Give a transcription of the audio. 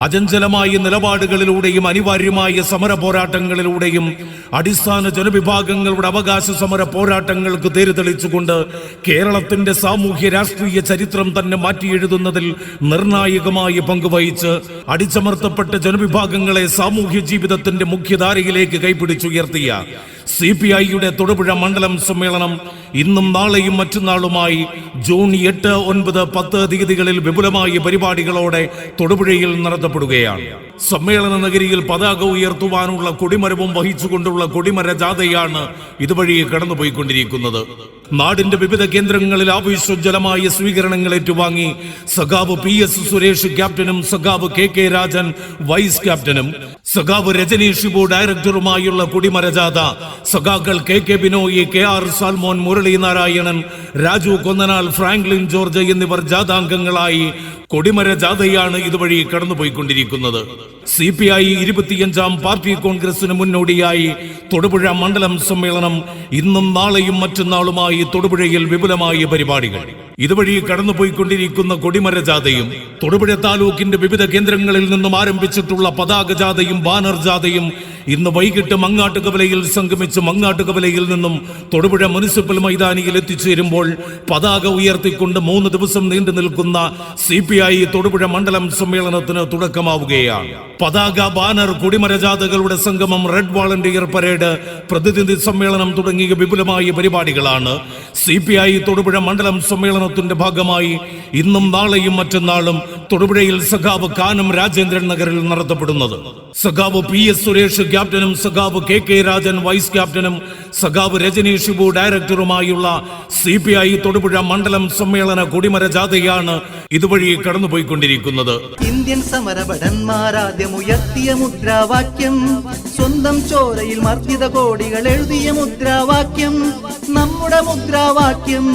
അചഞ്ചലമായ നിലപാടുകളിലൂടെയും അനിവാര്യമായ സമര പോരാട്ടങ്ങളിലൂടെയും അടിസ്ഥാന ജനവിഭാഗങ്ങളുടെ അവകാശ സമര പോരാട്ടങ്ങൾക്ക് തേരുതെളിച്ചുകൊണ്ട് കേരളത്തിന്റെ സാമൂഹ്യ രാഷ്ട്രീയ ചരിത്രം തന്നെ മാറ്റിയെഴുതുന്നതിൽ നിർണായകമായ പങ്കുവഹിച്ച് അടിച്ചമർത്തപ്പെട്ട ജനവിഭാഗങ്ങളെ സാമൂഹ്യ ജീവിതത്തിന്റെ മുഖ്യധാരയിലേക്ക് കൈപിടിച്ചുയർത്തിയ സി പി ഐയുടെ തൊടുപുഴ മണ്ഡലം സമ്മേളനം ഇന്നും നാളെയും മറ്റന്നാളുമായി ജൂൺ എട്ട് ഒൻപത് പത്ത് തീയതികളിൽ വിപുലമായ പരിപാടികളോടെ തൊടുപുഴയിൽ നടത്തപ്പെടുകയാണ്. സമ്മേളന നഗരിയിൽ പതാക ഉയർത്തുവാനുള്ള കൊടിമരവും വഹിച്ചുകൊണ്ടുള്ള കൊടിമര ജാഥയാണ് ഇതുവഴി കടന്നുപോയിക്കൊണ്ടിരിക്കുന്നത്. നാടിന്റെ വിവിധ കേന്ദ്രങ്ങളിൽ ആവേശോജ്വലമായ സ്വീകരണങ്ങൾ ഏറ്റുവാങ്ങി സഖാവ് പി എസ് സുരേഷ് ക്യാപ്റ്റനും സഖാവ് കെ കെ രാജൻ വൈസ് ക്യാപ്റ്റനും സഖാവ് രജനീഷ് ഷിബു ഡയറക്ടറുമായുള്ള കുടിമരജാത സഖാക്കൾ K K Binoy K R Salmon Murali Narayanan Raju Konnanal Franklin George എന്നിവർ ജാഥാംഗങ്ങളായി കൊടിമര ജാഥയാണ് ഇതുവഴി കടന്നുപോയിക്കൊണ്ടിരിക്കുന്നത്. സി പി ഐ ഇരുപത്തിയഞ്ചാം പാർട്ടി കോൺഗ്രസിന് മുന്നോടിയായി തൊടുപുഴ മണ്ഡലം സമ്മേളനം ഇന്നും നാളെയും മറ്റന്നാളുമായി തൊടുപുഴയിൽ വിപുലമായ പരിപാടികൾ. ഇതുവഴി കടന്നുപോയിക്കൊണ്ടിരിക്കുന്ന കൊടിമര ജാഥയും തൊടുപുഴ താലൂക്കിന്റെ വിവിധ കേന്ദ്രങ്ങളിൽ നിന്നും ആരംഭിച്ചിട്ടുള്ള പതാക ജാഥയും ബാനർ ജാഥയും ഇന്ന് വൈകിട്ട് മങ്ങാട്ട് കവലയിൽ സംഗമിച്ച് മങ്ങാട്ട് കവലയിൽ നിന്നും തൊടുപുഴ മുനിസിപ്പൽ മൈതാനിയിൽ എത്തിച്ചേരുമ്പോൾ പതാക ഉയർത്തിക്കൊണ്ട് മൂന്ന് ദിവസം നീണ്ടു നിൽക്കുന്ന സി പി ഐ തൊടുപുഴ മണ്ഡലം സമ്മേളനത്തിന് തുടക്കമാവുകയാണ്. പതാക ബാനർ കൊടിമര ജാഥകളുടെ സംഗമം റെഡ് വാളണ്ടിയർ പരേഡ് പ്രതിനിധി സമ്മേളനം തുടങ്ങിയ വിപുലമായ പരിപാടികളാണ് സി പി ഐ തൊടുപുഴ മണ്ഡലം സമ്മേളനത്തിന്റെ ഭാഗമായി ഇന്നും നാളെയും മറ്റന്നാളും തൊടുപുഴയിൽ സഖാവ് കാനം രാജേന്ദ്രൻ നഗറിൽ നടത്തപ്പെടുന്നത്. സഖാവ് പി എസ് സുരേഷ് ക്യാപ്റ്റനും സഖാവ് കെ കെ രാജൻ വൈസ് ക്യാപ്റ്റനും സഖാവ് രജനി ഷിബു ഡയറക്ടറുമായുള്ള സി പി ഐ തൊടുപുഴ മണ്ഡലം സമ്മേളന കൊടിമര ജാഥയാണ് ഇതുവഴി കടന്നുപോയിക്കൊണ്ടിരിക്കുന്നത്. ഇന്ത്യൻ സമരഭടന്മാരാദ്യമുയർത്തിയ മുദ്രാവാക്യം സ്വന്തം ചോരയിൽ മർദ്ദിത കോടികൾ എഴുതിയ മുദ്രാവാക്യം നമ്മുടെ മുദ്രാവാക്യം.